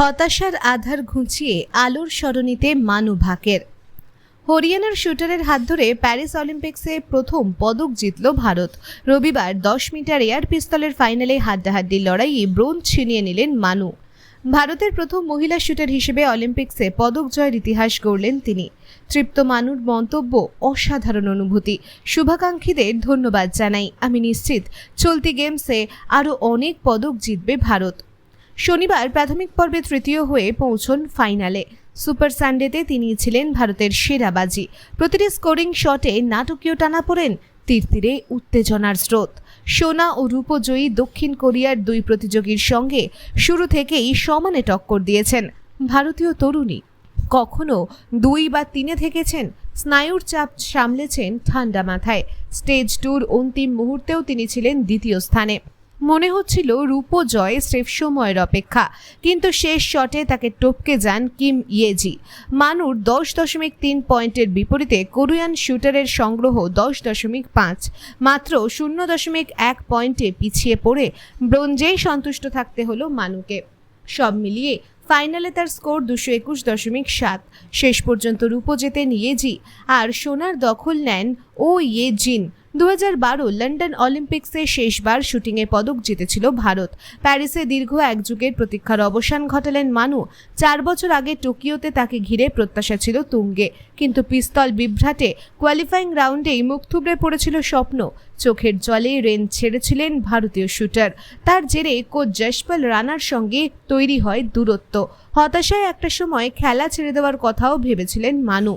হতাশার আধার ঘুঁচিয়ে আলোর সরণিতে মানু ভাকের। হরিয়ানার শুটারের হাত ধরে প্যারিস অলিম্পিক্সে প্রথম পদক জিতল ভারত। রবিবার দশ মিটার এয়ার পিস্তলের ফাইনালে হাড্ডাহাড্ডির লড়াইয়ে ব্রোঞ্জ ছিনিয়ে নিলেন মানু। ভারতের প্রথম মহিলা শুটার হিসেবে অলিম্পিক্সে পদক জয়ের ইতিহাস গড়লেন তিনি। তৃপ্ত মানুর মন্তব্য অসাধারণ অনুভূতি। শুভাকাঙ্ক্ষীদের ধন্যবাদ জানাই। আমি নিশ্চিত, চলতি গেমসে আরও অনেক পদক জিতবে ভারত। শনিবার প্রাথমিক পর্বে তৃতীয় হয়ে পৌঁছন ফাইনালে। সুপার সানডেতে তিনি ছিলেন ভারতের সেরা বাজি প্রতিটি স্কোরিং শটে নাটকীয় টানাপোড়েন তীর তীরে উত্তেজনার স্রোত। সোনা ও রূপজয়ী দক্ষিণ কোরিয়ার দুই প্রতিযোগীর সঙ্গে শুরু থেকেই সমানে টক্কর দিয়েছেন ভারতীয় তরুণী। কখনো দুই বা তিনে থেকেছেন, স্নায়ুর চাপ সামলেছেন ঠান্ডা মাথায়। স্টেজ ট্যুর অন্তিম মুহূর্তেও তিনি ছিলেন দ্বিতীয় স্থানে। মনে হচ্ছিল রূপ জয় স্রেফ সময়ের অপেক্ষা, কিন্তু শেষ শটে তাকে টপকে যান কিম ইয়েজি। মানুর দশ দশমিক তিন পয়েন্টের বিপরীতে কোরিয়ান শুটারের সংগ্রহ দশ দশমিক পাঁচ, মাত্র শূন্য দশমিক এক পয়েন্টে পিছিয়ে পড়ে ব্রোঞ্জেই সন্তুষ্ট থাকতে হলো মানুকে। সব মিলিয়ে ফাইনালে তার স্কোর দুশো একুশ দশমিক সাত। শেষ পর্যন্ত রূপো জেতেন ইয়েজি, আর সোনার দখল নেন ও ইয়ে জিন দু লন্ডন অলিম্পিক্সে শেষবার শুটিংয়ে পদক জিতেছিল ভারত। প্যারিসে দীর্ঘ এক যুগের প্রতীক্ষার অবসান ঘটালেন মানু। চার বছর আগে টোকিওতে তাকে ঘিরে প্রত্যাশা ছিল তুঙ্গে। কিন্তু পিস্তল বিভ্রাটে কোয়ালিফাইং রাউন্ডেই মুখ থুবড়ে পড়েছিল স্বপ্ন। চোখের জলে রেন ছেড়েছিলেন ভারতীয় শুটার। তার জেরে কোচ যশপাল রানার সঙ্গে তৈরি হয় দূরত্ব। হতাশায় একটা সময় খেলা ছেড়ে দেওয়ার কথাও ভেবেছিলেন মানু।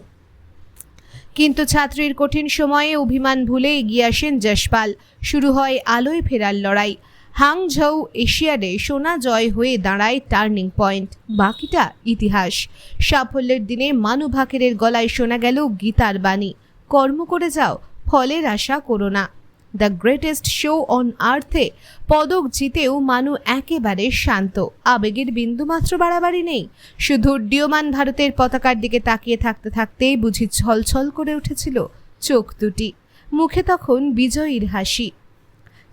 কিন্তু ছাত্রীর কঠিন সময়ে অভিমান ভুলে এগিয়ে আসেন যশপাল। শুরু হয় আলোয় ফেরার লড়াই। হাংঝৌ, এশিয়াডে সোনা জয় হয়ে দাঁড়ায় টার্নিং পয়েন্ট। বাকিটা ইতিহাস। সাফল্যের দিনে মানু ভাকেরের গলায় শোনা গেল গীতার বাণী। কর্ম করে যাও, ফলের আশা করো না। দ্য গ্রেটেস্ট শো অন আর্থে। পদক জিতেও মানু একেবারে শান্ত। আবেগের বিন্দুমাত্র বাড়াবাড়ি নেই। শুধু উড্ডীয়মান ভারতের পতাকার দিকে তাকিয়ে থাকতে থাকতেই বুঝি ছলছল করে উঠেছিল চোখ দুটি। মুখে তখন বিজয়ীর হাসি।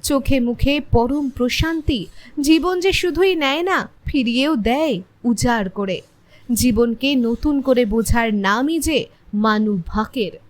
চোখে মুখে পরম প্রশান্তি। জীবন যে শুধুই নেয় না, ফিরিয়েও দেয় উজাড় করে। জীবনকে নতুন করে বোঝার নামই যে মানু ভাকের।